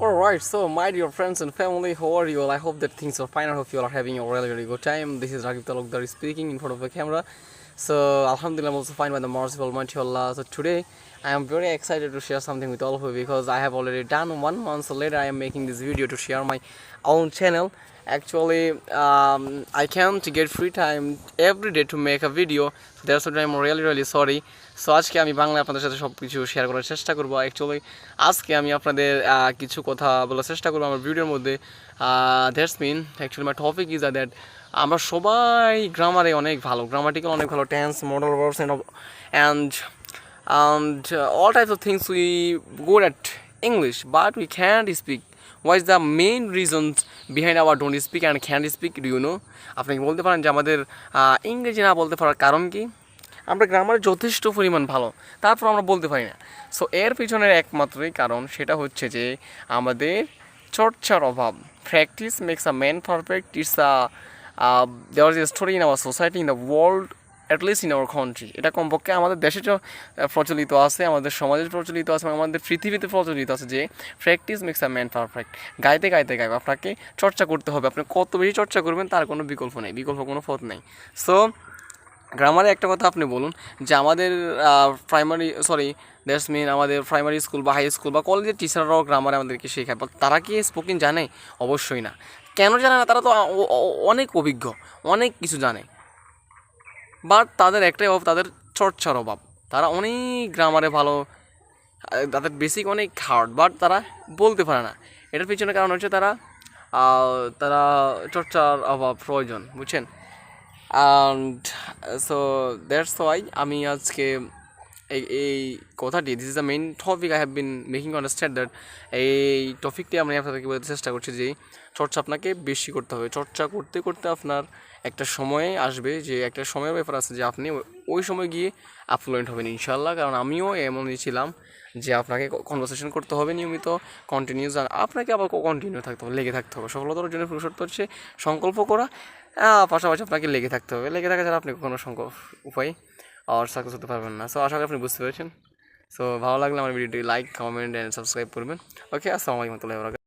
Alright, so my dear friends and family, how are you all? I hope that things are fine. I hope you are having a really, really good time. This is Ragib Talukdar speaking in front of the camera. So, Alhamdulillah, I'm also fine by the mercy of Almighty Allah. So, today I am very excited to share something with all of you because I have already done one month later. I am making this video to share my own channel. Actually, um, I can't get free time every day to make a video. So that's why I'm really, really sorry. So আজকে আমি বাংলায় আপনাদের সাথে সব কিছু share করার চেষ্টা করব অ্যাকচুয়ালি আজকে আমি আপনাদের কিছু কথা বলার চেষ্টা করব আমার ভিডিওর মধ্যে that's mean actually my topic is a that আমরা সবাই গ্রামারে অনেক ভালো গ্রামাটিক্যাল অনেক ভালো tense model verbs and and and uh, all types of things we good at English, but we What is the main reasons behind our don't speak and can't speak? Do you know? আপনি বলতে পারেন যে আমাদের ইংরেজি না বলতে পারার কারণ কি আমরা গ্রামারে যথেষ্ট পরিমাণ ভালো, তারপর আমরা বলতে পারি না সো এর পিছনের একমাত্রই কারণ সেটা হচ্ছে যে আমাদের চর্চার অভাব practice makes a man perfect it's a দেওয়ার is story in our society in the world at least in our country এটা কমপক্ষে আমাদের দেশে প্রচলিত আছে, আমাদের সমাজে প্রচলিত আছে আমাদের পৃথিবীতে প্রচলিত আছে যে practice makes a man perfect গাইতে গাইতে গাইবে, আপনাকে চর্চা করতে হবে। আপনি কত বেশি চর্চা করবেন তার কোনো বিকল্প নেই, বিকল্প কোনো পথ নেই। সো গ্রামারে একটা কথা আপনি বলুন, যে আমাদের প্রাইমারি সরি দ্যাটস মিন আমাদের প্রাইমারি স্কুল বা হাই স্কুল বা কলেজের টিচাররাও গ্রামারে আমাদেরকে শেখায় বা তারা কি স্পোকেন জানে? অবশ্যই না। কেন জানে না? তারা তো অনেক অভিজ্ঞ, অনেক কিছু জানে। বাট তাদের একটাই অভাব, তাদের চর্চার অভাব। তারা অনেক গ্রামারে ভালো, তাদের বেসিক অনেক হার্ড বাট তারা বলতে পারে না। এটার পিছনে কারণ হচ্ছে তারা তারা চর্চার অভাব, প্রয়োজন, বুঝছেন? অ্যান্ড সো দ্যাটস ওয়াই আমি আজকে এই কথাটি this is the main topic I have been making understand that এই টপিকটি আমি আপনাদেরকে বলতে চেষ্টা করছি যে চর্চা আপনাকে বেশি করতে হবে। চর্চা করতে করতে আপনার একটা সময় আসবে যে একটা সময়ের ব্যাপার আছে যে আপনি ওই- সময় গিয়ে আফ্লুয়েন্ট হবেন ইনশাল্লাহ কারণ আমিও এমনই ছিলাম যে আপনাকে কনভারসেশন করতে হবে নিয়মিত কন্টিনিউস আর আপনাকে আবার কন্টিনিউ থাকতে হবে, লেগে থাকতে হবে। সফলতার জন্য পুরুষত্ব হচ্ছে সংকল্প করা পাশাপাশি আপনাকে লেগে থাকতে হবে। লেগে থাকা ছাড়া আপনি কোনো সংকল্প, উপায় আর সাকসেস হতে পারবেন না। সো আশা করি আপনি বুঝতে পেরেছেন। সো ভালো লাগলে আমার ভিডিওটি লাইক কমেন্ট অ্যান্ড সাবস্ক্রাইব করবেন। ওকে আসসালামু আলাইকুম।